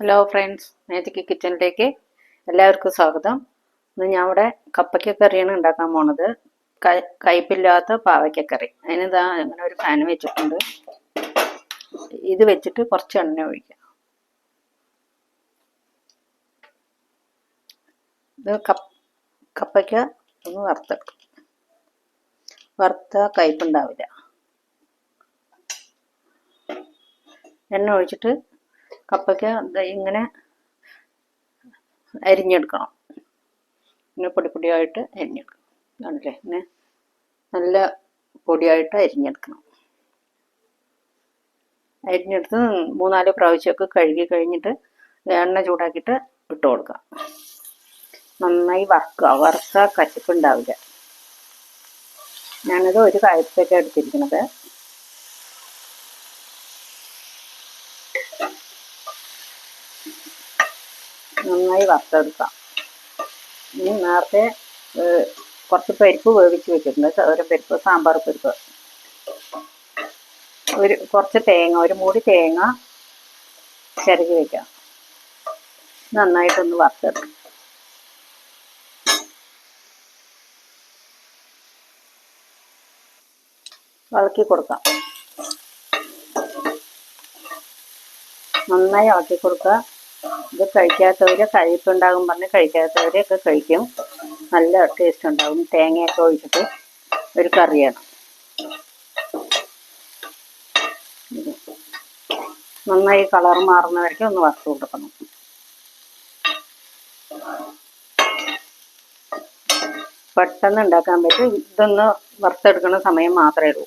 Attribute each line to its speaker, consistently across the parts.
Speaker 1: Hello friends magic കിച്ചണിലേക്ക് എല്ലാവർക്കും സ്വാഗതം. ഇന്ന് ഞാൻ ഇവിടെ കപ്പയ്ക്ക കറിയാണ് ഉണ്ടാക്കാൻ പോണത്. കയ്പില്ലാത്ത പാവയ്ക്ക കറി. അതിനിതാ അങ്ങനെ ഒരു പാൻ വെച്ചിട്ടുണ്ട്. ഇത് വെച്ചിട്ട് കുറച്ച് എണ്ണ ഒഴിക്കാം. ഇത് കപ്പ് കപ്പയ്ക്ക ഒന്ന് വറുത്തെടുക്കും വറുത്ത കയ്പുണ്ടാവില്ല എണ്ണ ഒഴിച്ചിട്ട് കപ്പയ്ക്ക ഇങ്ങനെ അരിഞ്ഞെടുക്കണം. ഇങ്ങനെ പൊടി പൊടിയായിട്ട് അരിഞ്ഞെടുക്കണം. ആണല്ലേ ഇങ്ങനെ നല്ല പൊടിയായിട്ട് അരിഞ്ഞെടുക്കണം. അരിഞ്ഞെടുത്ത് മൂന്നാൽ പ്രാവശ്യമൊക്കെ കഴുകി കഴിഞ്ഞിട്ട് എണ്ണ ചൂടാക്കിയിട്ട് ഇട്ട് കൊടുക്കുക നന്നായി വറുക്കുക. വറുത്താൽ കശപ്പുണ്ടാവില്ല ഞാനത് ഒരു കായത്തൊക്കെ എടുത്തിരിക്കുന്നത്. നന്നായി വറുത്തെടുക്കാം. ഇനി നേരത്തെ കുറച്ച് പരിപ്പ് വേവിച്ച് വെച്ചിട്ടുണ്ട് ഒരു പരിപ്പ് സാമ്പാർ പരിപ്പ്. ഒരു കുറച്ച് തേങ്ങ ഒരു മൂടി തേങ്ങ ചിരകി വെക്കാം. നന്നായിട്ടൊന്ന് വറുത്തെടുക്കാം. ഇളക്കി കൊടുക്കാം. നന്നായി ഇളക്കി കൊടുക്കുക. ഇത് കഴിക്കാത്തവർ കഴിപ്പുണ്ടാകും പറഞ്ഞ് കഴിക്കാത്തവരെയൊക്കെ കഴിക്കും. നല്ല ടേസ്റ്റ് ഉണ്ടാകും തേങ്ങയൊക്കെ ഒഴിച്ചിട്ട് ഒരു കറിയാണ്. നന്നായി കളർ മാറുന്ന വരയ്ക്കും ഒന്ന് വറുത്ത് കൊടുക്കണം. പെട്ടെന്ന് ഉണ്ടാക്കാൻ പറ്റും. ഇതൊന്ന് വറുത്തെടുക്കുന്ന സമയം മാത്രമേ ഉള്ളൂ.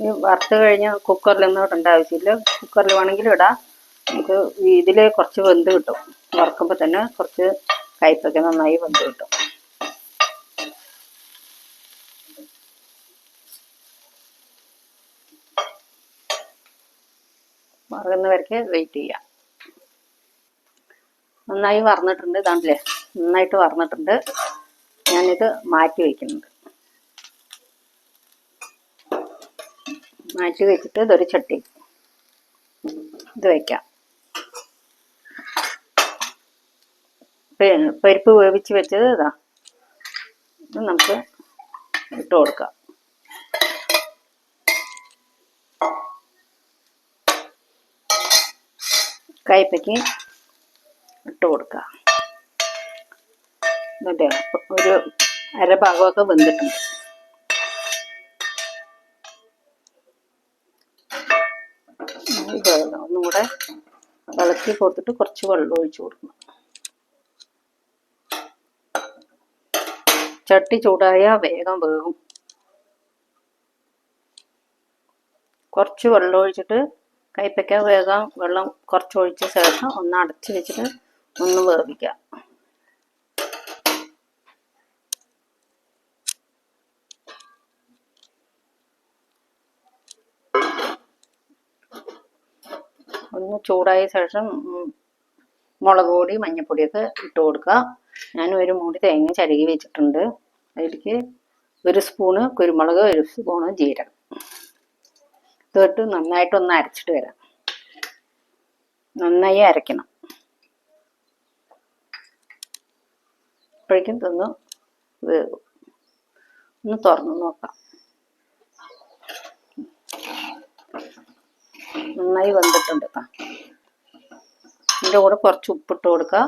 Speaker 1: ഈ വറുത്ത് കഴിഞ്ഞ് കുക്കറിലൊന്നും ഇടേണ്ട ആവശ്യമില്ല. കുക്കറിൽ വേണമെങ്കിലും ഇടാം. നമുക്ക് ഇതിൽ കുറച്ച് വെന്ത് കിട്ടും. വറുക്കുമ്പോൾ തന്നെ കുറച്ച് കയ്പൊക്കെ നന്നായി വെന്ത് കിട്ടും. വറകുന്നവർക്ക് വെയിറ്റ് ചെയ്യാം. നന്നായി വറന്നിട്ടുണ്ട്. ഇതാണല്ലേ? നന്നായിട്ട് വറന്നിട്ടുണ്ട്. ഞാനിത് മാറ്റി വയ്ക്കുന്നുണ്ട് മാറ്റി വെച്ചിട്ട് ഇതൊരു ചട്ടി ഇത് വയ്ക്കാം പരിപ്പ് വേവിച്ച് വെച്ചത് ഇതാ. ഇത് നമുക്ക് ഇട്ട് കൊടുക്കാം. കയ്പയ്ക്ക് ഇട്ട് കൊടുക്കാം. എന്നിട്ട് ഒരു അരഭാഗമൊക്കെ വെന്തിട്ടുണ്ട്. കൂടെ ഇളക്കി കൊടുത്തിട്ട് കുറച്ച് വെള്ളം ഒഴിച്ചു കൊടുക്കണം. ചട്ടി ചൂടായ വേഗം വേകും കുറച്ച് വെള്ളം ഒഴിച്ചിട്ട് കൈപ്പയ്ക്ക വേഗം വെള്ളം കുറച്ച് ഒഴിച്ച ശേഷം ഒന്ന് അടച്ച് വെച്ചിട്ട് ഒന്ന് വേവിക്കാം. ഒന്ന് ചൂടായ ശേഷം മുളക് പൊടി മഞ്ഞൾപ്പൊടിയൊക്കെ ഇട്ട് കൊടുക്കുക. ഞാൻ ഒരു മൂടി തേങ്ങ ചരുകി വെച്ചിട്ടുണ്ട്. അതിലേക്ക് ഒരു സ്പൂണ് കുരുമുളക് ഒരു സ്പൂണ് ജീരകം. ഇതിട്ട് നന്നായിട്ടൊന്ന് അരച്ചിട്ട് വരാം. നന്നായി അരയ്ക്കണം. അപ്പോഴേക്കും തന്നു ഒന്ന് തുറന്ന് നോക്കാം. നന്നായി വെന്തിട്ടുണ്ട് ഇതിന്റെ കൂടെ കുറച്ച് ഉപ്പിട്ട് കൊടുക്കുക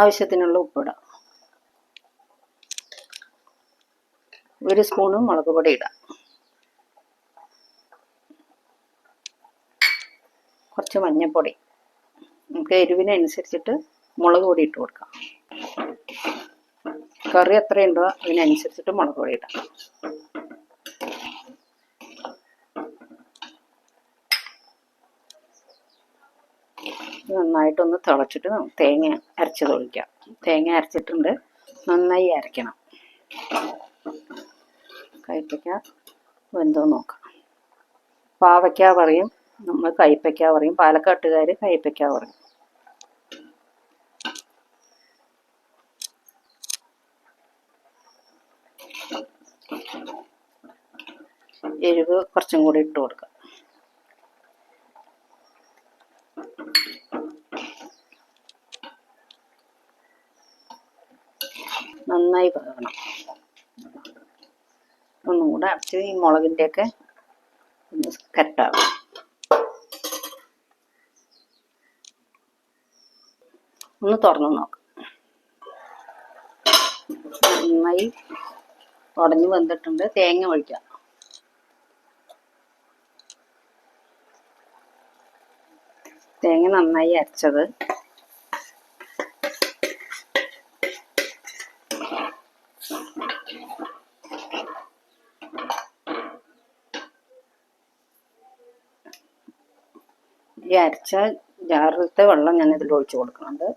Speaker 1: ആവശ്യത്തിനുള്ള ഉപ്പിടാം. ഒരു സ്പൂണ് മുളക് പൊടി ഇടാം. കുറച്ച് മഞ്ഞൾപ്പൊടി നമുക്ക് എരിവിനനുസരിച്ചിട്ട് മുളക് പൊടി ഇട്ട് കൊടുക്കാം. കറി എത്രയുണ്ടോ അതിനനുസരിച്ചിട്ട് മുളക് പൊടി ഇടാം. നന്നായിട്ടൊന്ന് തിളച്ചിട്ട് തേങ്ങ അരച്ച് തൊളിക്കാം തേങ്ങ അരച്ചിട്ടുണ്ട്. നന്നായി അരക്കണം. കയ്പ്പയ്ക്ക വെന്തോ നോക്കാം. പാവയ്ക്ക പറയും. നമ്മൾ കയ്പ്പയ്ക്ക പറയും. പാലക്കാട്ടുകാർ കയ്പ്പയ്ക്ക പറയും. എരിവ് കുറച്ചും കൂടി ഇട്ട് കൊടുക്കാം. നന്നായി വേകണം ഒന്നുകൂടെ അടച്ച് ഈ മുളകിന്റെയൊക്കെ ഒന്ന് കരട്ടാകും ഒന്ന് തുറന്ന് നോക്കാം. നന്നായി ഉടഞ്ഞു വന്നിട്ടുണ്ട് തേങ്ങ ഒഴിക്കാം. തേങ്ങ നന്നായി അരച്ചത്. ഈ അരച്ച ജാറിലത്തെ വെള്ളം ഞാൻ ഇതിൽ ഒഴിച്ചു കൊടുക്കുന്നുണ്ട്.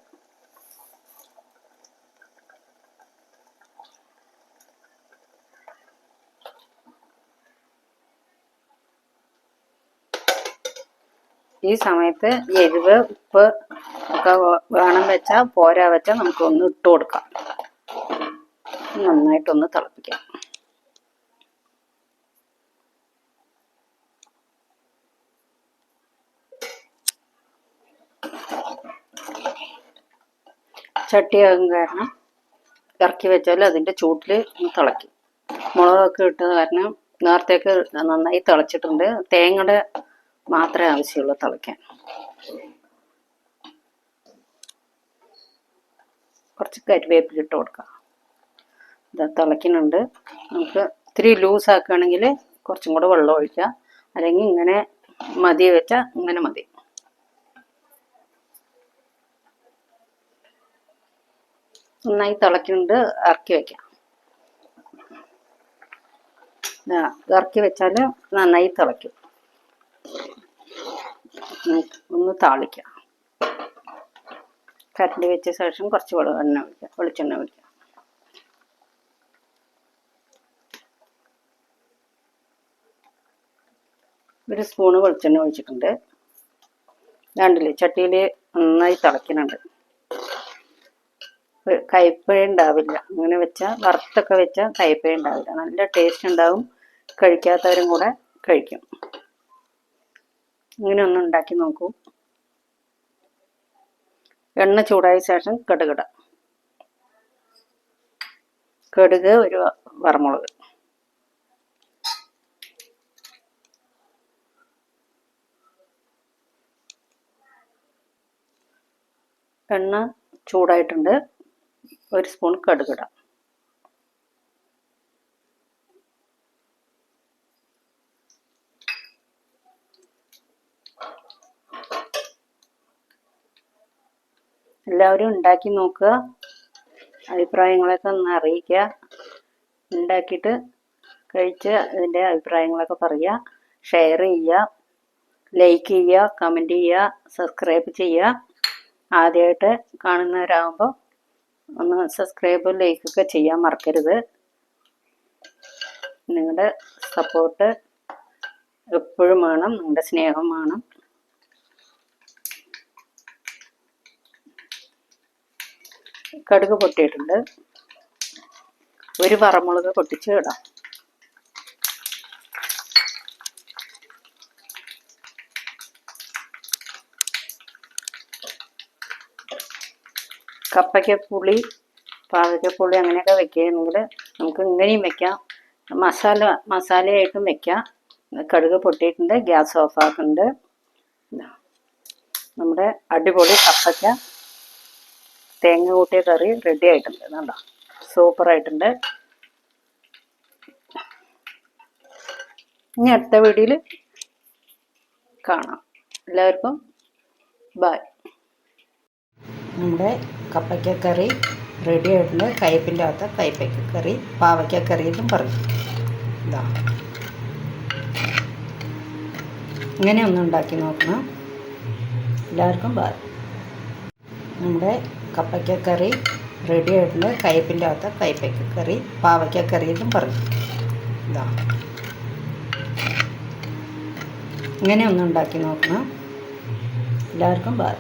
Speaker 1: ഈ സമയത്ത് എരിവ് ഉപ്പ് ഒക്കെ വേണം വെച്ചാൽ പോരാ വെച്ചാൽ നമുക്ക് ഒന്ന് ഇട്ട് കൊടുക്കാം. നന്നായിട്ടൊന്ന് തിളപ്പിക്കാം. ചട്ടിയാകും കാരണം ഇറക്കി വെച്ചാൽ അതിന്റെ ചൂട്ടിൽ ഒന്ന് തിളയ്ക്കും. മുളകൊക്കെ ഇട്ടത് കാരണം നേരത്തേക്ക് നന്നായി തിളച്ചിട്ടുണ്ട്. തേങ്ങയുടെ മാത്രമേ ആവശ്യമുള്ളൂ തിളയ്ക്കാൻ. കുറച്ച് കരിവേപ്പില ഇട്ട് കൊടുക്കാം. ഇതാ തിളയ്ക്കുന്നുണ്ട്. നമുക്ക് ഇത്തിരി ലൂസ് ആക്കുകയാണെങ്കിൽ കുറച്ചും കൂടെ വെള്ളം ഒഴിക്കുക. അല്ലെങ്കിൽ ഇങ്ങനെ മതി വെച്ചാൽ ഇങ്ങനെ മതി. നന്നായി തിളയ്ക്കുന്നുണ്ട്. ഇറക്കി വെക്കാം. ഇറക്കി വെച്ചാൽ നന്നായി തിളയ്ക്കും. ഒന്ന് താളിക്കാം. കരണ്ടി വെച്ച ശേഷം കുറച്ച് എണ്ണ ഒഴിക്കുക വെളിച്ചെണ്ണ ഒഴിക്കുക ഒരു സ്പൂണ് വെളിച്ചെണ്ണ ഒഴിച്ചിട്ടുണ്ട്. രണ്ടിൽ ചട്ടിയിൽ നന്നായി തിളയ്ക്കുന്നുണ്ട്. കയ്പേ ഉണ്ടാവില്ല. അങ്ങനെ വെച്ചാൽ വറുത്തൊക്കെ വെച്ചാൽ കയ്പേ ഉണ്ടാവില്ല. നല്ല ടേസ്റ്റ് ഉണ്ടാവും. കഴിക്കാത്തവരും കൂടെ കഴിക്കും. ഇങ്ങനെ ഒന്ന് ഉണ്ടാക്കി നോക്കൂ. എണ്ണ ചൂടായ ശേഷം കടുകിട കടുക് ഒരു വറമുളക്. എണ്ണ ചൂടായിട്ടുണ്ട്. ഒരു സ്പൂൺ കടുകിടാം. എല്ലാവരും ഉണ്ടാക്കി നോക്കുക. അഭിപ്രായങ്ങളൊക്കെ ഒന്ന് അറിയിക്കുക. ഉണ്ടാക്കിയിട്ട് കഴിച്ച് അതിന്റെ അഭിപ്രായങ്ങളൊക്കെ പറയുക. ഷെയർ ചെയ്യുക. ലൈക്ക് ചെയ്യുക. കമന്റ് ചെയ്യുക. സബ്സ്ക്രൈബ് ചെയ്യുക. ആദ്യമായിട്ട് കാണുന്നവരാകുമ്പോൾ ഒന്ന് സബ്സ്ക്രൈബ് ലൈക്കൊക്കെ ചെയ്യാൻ മറക്കരുത്. നിങ്ങളുടെ സപ്പോർട്ട് എപ്പോഴും വേണം നിങ്ങളുടെ സ്നേഹം വേണം. കടുക് പൊട്ടിയിട്ടുണ്ട്. ഒരു വറമുളക് പൊട്ടിച്ച് ഇടാം. കപ്പയ്ക്കപ്പുളി പാവയ്ക്കപ്പുളി അങ്ങനെയൊക്കെ വെക്കുകയാണെങ്കിൽ നമുക്ക് ഇങ്ങനെയും വെക്കാം. മസാല മസാലയായിട്ടും വെക്കാം. കടുക് പൊട്ടിയിട്ടുണ്ട് ഗ്യാസ് ഓഫാക്കുന്നുണ്ട്. നമ്മുടെ അടിപൊളി കപ്പയ്ക്ക തേങ്ങ കൂട്ടിയ കറി റെഡി ആയിട്ടുണ്ട്. കണ്ടോ? സൂപ്പർ ആയിട്ടുണ്ട്. ഇനി അടുത്ത വീഡിയോയിൽ കാണാം. എല്ലാവർക്കും ബൈ നമ്മുടെ കപ്പയ്ക്ക കറി റെഡി ആയിട്ടുണ്ട്. കയ്പിന്റെ അകത്ത് കയ്പയ്ക്ക കറി പാവയ്ക്ക കറി എന്നും പറയും ഇതാ ഇങ്ങനെ ഒന്ന് ഉണ്ടാക്കി നോക്കണം. എല്ലാവർക്കും നമ്മുടെ കപ്പയ്ക്ക കറി റെഡി ആയിട്ടുണ്ട്. കയ്പിന്റെ അകത്ത് കയ്പയ്ക്ക കറി പാവയ്ക്ക കറി എന്നും പറയും ഇതാ ഇങ്ങനെ ഒന്ന് ഉണ്ടാക്കി നോക്കണം. എല്ലാവർക്കും ബൈ